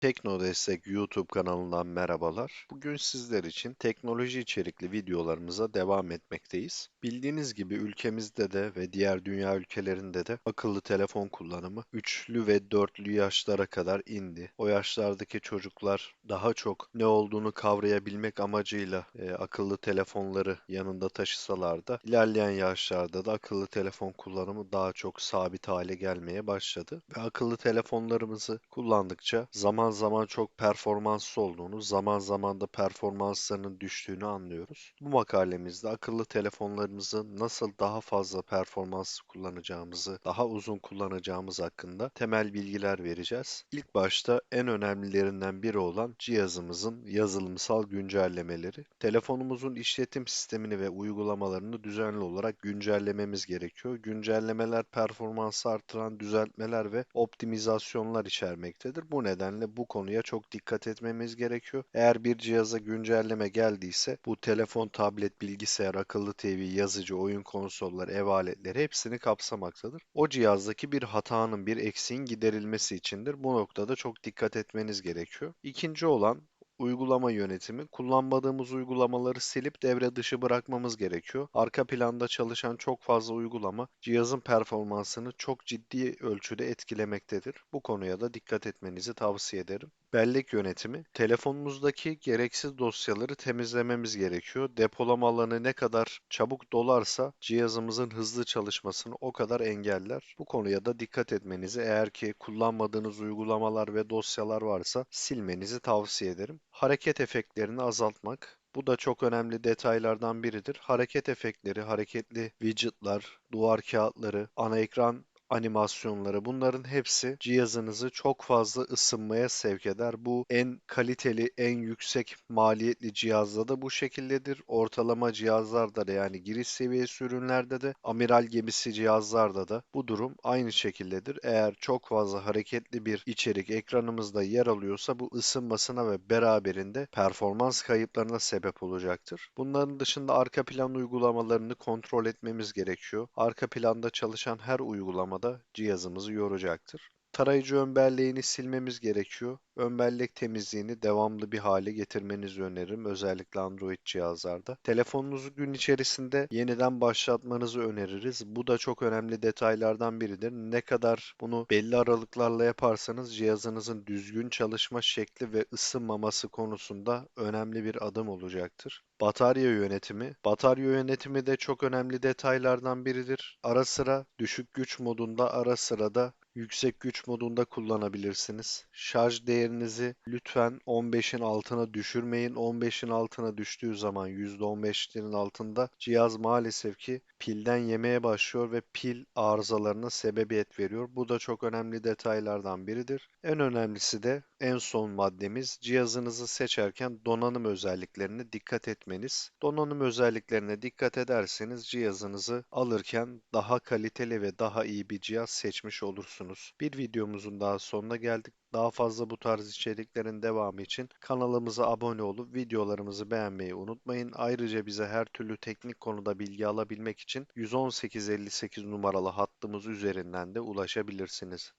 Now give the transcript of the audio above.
Tekno Destek YouTube kanalından merhabalar. Bugün sizler için teknoloji içerikli videolarımıza devam etmekteyiz. Bildiğiniz gibi ülkemizde de ve diğer dünya ülkelerinde de akıllı telefon kullanımı üçlü ve dörtlü yaşlara kadar indi. O yaşlardaki çocuklar daha çok ne olduğunu kavrayabilmek amacıyla e, akıllı telefonları yanında taşısalar da ilerleyen yaşlarda da akıllı telefon kullanımı daha çok sabit hale gelmeye başladı. Ve akıllı telefonlarımızı kullandıkça zaman zaman çok performanslı olduğunu, zaman zaman da performanslarının düştüğünü anlıyoruz. Bu makalemizde akıllı telefonlarımızı nasıl daha fazla performans kullanacağımızı, daha uzun kullanacağımız hakkında temel bilgiler vereceğiz. İlk başta en önemlilerinden biri olan cihazımızın yazılımsal güncellemeleri. Telefonumuzun işletim sistemini ve uygulamalarını düzenli olarak güncellememiz gerekiyor. Güncellemeler performansı artıran düzeltmeler ve optimizasyonlar içermektedir. Bu nedenle bu konuya çok dikkat etmemiz gerekiyor. Eğer bir cihaza güncelleme geldiyse bu telefon, tablet, bilgisayar, akıllı TV, yazıcı, oyun konsolları, ev aletleri hepsini kapsamaktadır. O cihazdaki bir hatanın, bir eksiğin giderilmesi içindir. Bu noktada çok dikkat etmeniz gerekiyor. İkinci olan uygulama yönetimi. Kullanmadığımız uygulamaları silip devre dışı bırakmamız gerekiyor. Arka planda çalışan çok fazla uygulama cihazın performansını çok ciddi ölçüde etkilemektedir. Bu konuya da dikkat etmenizi tavsiye ederim. Bellek yönetimi. Telefonumuzdaki gereksiz dosyaları temizlememiz gerekiyor. Depolama alanı ne kadar çabuk dolarsa cihazımızın hızlı çalışmasını o kadar engeller. Bu konuya da dikkat etmenizi eğer ki kullanmadığınız uygulamalar ve dosyalar varsa silmenizi tavsiye ederim. Hareket efektlerini azaltmak. Bu da çok önemli detaylardan biridir. Hareket efektleri, hareketli widgetlar, duvar kağıtları, ana ekran animasyonları bunların hepsi cihazınızı çok fazla ısınmaya sevk eder. Bu en kaliteli, en yüksek maliyetli cihazda da bu şekildedir. Ortalama cihazlarda da yani giriş seviyesi ürünlerde de amiral gemisi cihazlarda da bu durum aynı şekildedir. Eğer çok fazla hareketli bir içerik ekranımızda yer alıyorsa bu ısınmasına ve beraberinde performans kayıplarına sebep olacaktır. Bunların dışında arka plan uygulamalarını kontrol etmemiz gerekiyor. Arka planda çalışan her uygulama aşamada cihazımızı yoracaktır. Tarayıcı ön belleğini silmemiz gerekiyor. Ön bellek temizliğini devamlı bir hale getirmenizi öneririm. Özellikle Android cihazlarda. Telefonunuzu gün içerisinde yeniden başlatmanızı öneririz. Bu da çok önemli detaylardan biridir. Ne kadar bunu belli aralıklarla yaparsanız cihazınızın düzgün çalışma şekli ve ısınmaması konusunda önemli bir adım olacaktır. Batarya yönetimi. Batarya yönetimi de çok önemli detaylardan biridir. Ara sıra düşük güç modunda, ara sıra da yüksek güç modunda kullanabilirsiniz. Şarj değerinizi lütfen 15'in altına düşürmeyin. 15'in altına düştüğü zaman %15'lerin altında cihaz maalesef ki pilden yemeye başlıyor ve pil arızalarına sebebiyet veriyor. Bu da çok önemli detaylardan biridir. En önemlisi de en son maddemiz cihazınızı seçerken donanım özelliklerine dikkat etmeniz. Donanım özelliklerine dikkat ederseniz cihazınızı alırken daha kaliteli ve daha iyi bir cihaz seçmiş olursunuz. Bir videomuzun daha sonuna geldik. Daha fazla bu tarz içeriklerin devamı için kanalımıza abone olup videolarımızı beğenmeyi unutmayın. Ayrıca bize her türlü teknik konuda bilgi alabilmek için 11858 numaralı hattımız üzerinden de ulaşabilirsiniz.